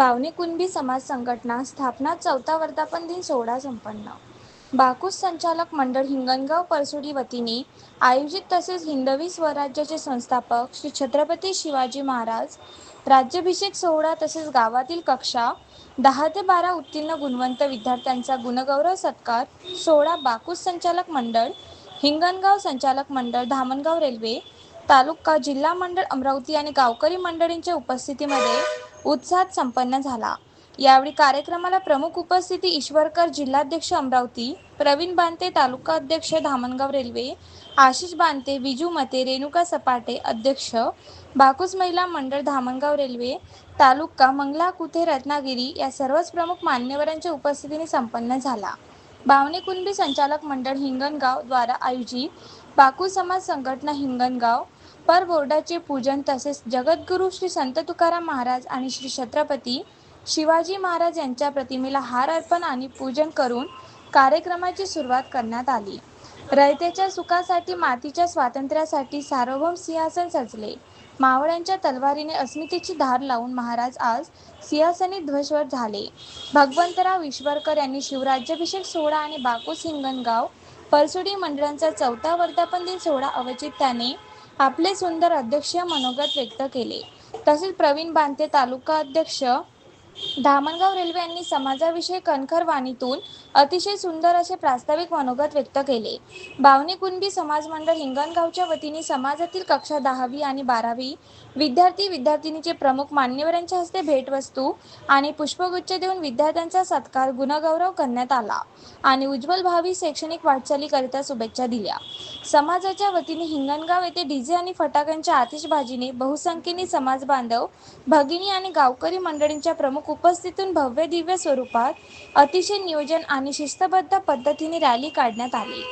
बावनी कुणबी समाज संघटना स्थापना चौथा वर्धापन दिन सोहळा संपन्न. बाकूस संचालक मंडळ हिंगणगाव परसुडी वतीने आयोजित तसेच हिंदवी स्वराज्याचे संस्थापक श्री छत्रपती शिवाजी महाराज राज्याभिषेक सोहळा तसेच गावातील कक्षा दहा ते बारा उत्तीर्ण गुणवंत विद्यार्थ्यांचा गुणगौरव सत्कार सोहळा बाकूस संचालक मंडळ हिंगणगाव संचालक मंडळ धामणगाव रेल्वे तालुका जिल्हा मंडळ अमरावती आणि गावकरी मंडळींच्या उपस्थितीमध्ये उत्साहात संपन्न झाला. यावेळी कार्यक्रमाला प्रमुख उपस्थिती ईश्वरकर जिल्हाध्यक्ष अमरावती प्रवीण बांते तालुका अध्यक्ष धामणगाव रेल्वे आशिष बांते विजू मते रेणुका सपाटे अध्यक्ष बाकूस महिला मंडळ धामणगाव रेल्वे तालुका मंगला कुथे रत्नागिरी या सर्वच प्रमुख मान्यवरांच्या उपस्थितीने संपन्न झाला. भावने कुणबी संचालक मंडळ हिंगणगाव द्वारा आयोजित बाकू समाज संघटना हिंगणगाव बोर्डाचे पूजन तसेच जगद्गुरू श्री संत तुकाराम महाराज आणि श्री छत्रपती शिवाजी महाराज यांच्या प्रतिमेला हार अर्पण आणि पूजन करून कार्यक्रमाची सुरुवात करण्यात आली. रयतेच्या सुखासाठी मातीच्या स्वातंत्र्यासाठी सार्वभौम सिंहासन सजले. मावळ्यांच्या तलवारीने अस्मितेची धार लावून महाराज आज सिंहासनी ध्वजवर झाले. भगवंतराव ईश्वरकर यांनी शिवराज्याभिषेक सोहळा आणि बाकू हिंगणगाव परसुडी मंडळांचा चौथा वर्धापन दिन सोहळा अवचित्याने आपले सुंदर अध्यक्षीय मनोगत व्यक्त केले. तसेच प्रवीण बांते तालुका अध्यक्ष धामणगाव रेल्वे यांनी समाजाविषयी कणखर वाणीतून अतिशय सुंदर असे प्रास्ताविक मनोगत व्यक्त केले. बावनी कुणबी समाज मंडळ हिंगणगावच्या वतीने समाजातील कक्षा दहावी आणि बारावी विद्यार्थी विद्यार्थिनीचे प्रमुख मान्यवरांच्या हस्ते भेटवस्तू आणि पुष्पगुच्छ देऊन विद्यार्थ्यांचा सत्कार गुणगौरव करण्यात आला आणि उज्ज्वल भावी शैक्षणिक वाटचालीकरिता शुभेच्छा दिल्या. समाजाच्या वतीने हिंगणगाव येथे डीजे आणि फटाक्यांच्या आतिषबाजीने बहुसंख्येने समाज बांधव भगिनी आणि गावकरी मंडळींच्या प्रमुख उपस्थितीतून भव्य दिव्य स्वरूपात अतिशय नियोजन आणि शिस्तबद्ध पद्धतीने रॅली काढण्यात आली.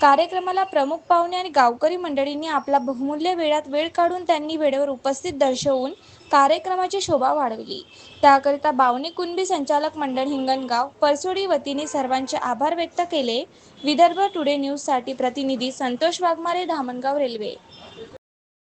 कार्यक्रमाला प्रमुख पाहुणे आणि गावकरी मंडळींनी आपला बहुमूल्य वेळात वेळ काढून त्यांनी वेळेवर उपस्थित दर्शवून कार्यक्रमाची शोभा वाढवली. त्याकरिता बावणे कुणबी संचालक मंडळ हिंगणगाव परसोडी वतीने सर्वांचे आभार व्यक्त केले. विदर्भ टुडे न्यूजसाठी प्रतिनिधी संतोष वाघमारे धामणगाव रेल्वे.